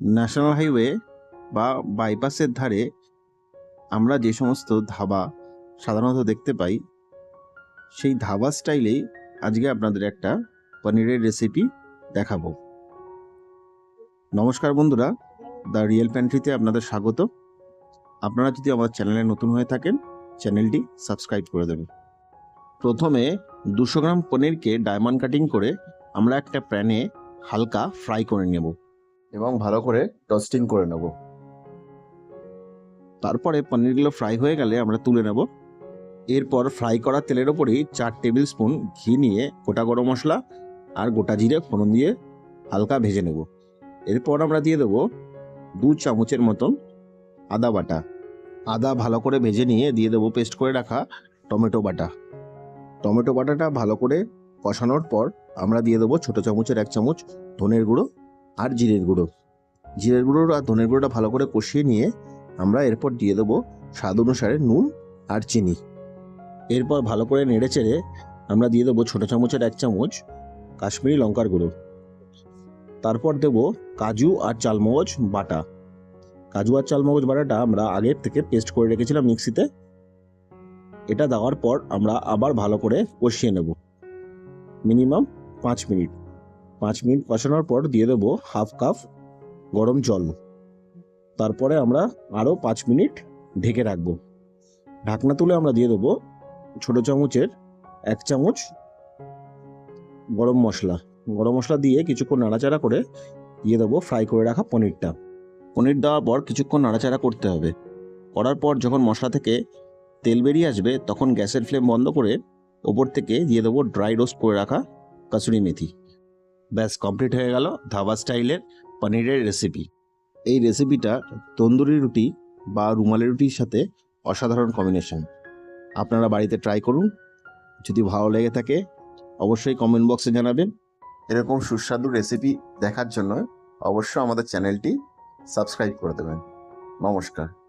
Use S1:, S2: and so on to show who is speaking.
S1: National highway বা বাইপাসের ধারে আমরা যে সমস্ত ধাবা সাধারণত দেখতে পাই, সেই ধাবা স্টাইলেই আজকে আপনাদের একটা পনিরের রেসিপি দেখাবো। নমস্কার বন্ধুরা, দ্য রিয়েল প্যান্ট্রিতে আপনাদের স্বাগত। আপনারা যদি আমার চ্যানেলে নতুন হয়ে থাকেন, চ্যানেলটি সাবস্ক্রাইব করে দেবেন। প্রথমে দুশো গ্রাম পনিরকে ডায়মন্ড কাটিং করে আমরা একটা প্যানে হালকা ফ্রাই করে নেব। এবং ভালো করে টস্টিং করে নেব। তারপরে পনিরগুলো ফ্রাই হয়ে গেলে আমরা তুলে নেব। এরপর ফ্রাই করা তেলের ওপরেই চার টেবিল স্পুন ঘি নিয়ে গোটা গরম মশলা আর গোটা জিরে ফোড়ন দিয়ে হালকা ভেজে নেব। এরপর আমরা দিয়ে দেবো দু চামচের মতন আদা বাটা। আদা ভালো করে ভেজে নিয়ে দিয়ে দেবো পেস্ট করে রাখা টমেটো বাটা। টমেটো বাটাটা ভালো করে কষানোর পর আমরা দিয়ে দেবো ছোটো চামচের এক চামচ ধনের গুঁড়ো আর জিরের গুঁড়ো। জিরের গুঁড়ো আর ধনের গুঁড়োটা ভালো করে কষিয়ে নিয়ে আমরা এরপর দিয়ে দেবো স্বাদ অনুসারে নুন আর চিনি। এরপর ভালো করে নেড়ে চেড়ে আমরা দিয়ে দেবো ছোটো চামচের এক চামচ কাশ্মীরি লঙ্কার গুঁড়ো। তারপর দেব কাজু আর চালমগজ বাটা। কাজু আর চালমগজ বাটাটা আমরা আগের থেকে পেস্ট করে রেখেছিলাম মিক্সিতে। এটা দেওয়ার পর আমরা আবার ভালো করে কষিয়ে নেব। মিনিমাম পাঁচ মিনিট। পাঁচ মিনিট কষানোর পর দিয়ে দেবো হাফ কাপ গরম জল। তারপরে আমরা আরও পাঁচ মিনিট ঢেকে রাখব। ঢাকনা তুলে আমরা দিয়ে দেবো ছোটো চামচের এক চামচ গরম মশলা। গরম মশলা দিয়ে কিছুক্ষণ নাড়াচাড়া করে দিয়ে দেবো ফ্রাই করে রাখা পনিরটা। পনির দেওয়ার পর কিছুক্ষণ নাড়াচাড়া করতে হবে। করার পর যখন মশলা থেকে তেল বেরিয়ে আসবে, তখন গ্যাসের ফ্লেম বন্ধ করে ওপর থেকে দিয়ে দেবো ড্রাই রোস্ট করে রাখা কাসুরি মেথি। ব্যাস কমপ্লিট হয়ে গেল ধাবা স্টাইলের পনিরের রেসিপি এই রেসিপিটা তন্দুরি রুটি বা রুমালি রুটির সাথে অসাধারণ কম্বিনেশন আপনারা বাড়িতে ট্রাই করুন। যদি ভালো লেগে থাকে, অবশ্যই কমেন্ট বক্সে জানাবেন। এরকম সুস্বাদু রেসিপি দেখার জন্য অবশ্যই আমাদের চ্যানেলটি সাবস্ক্রাইব করে দেবেন। নমস্কার।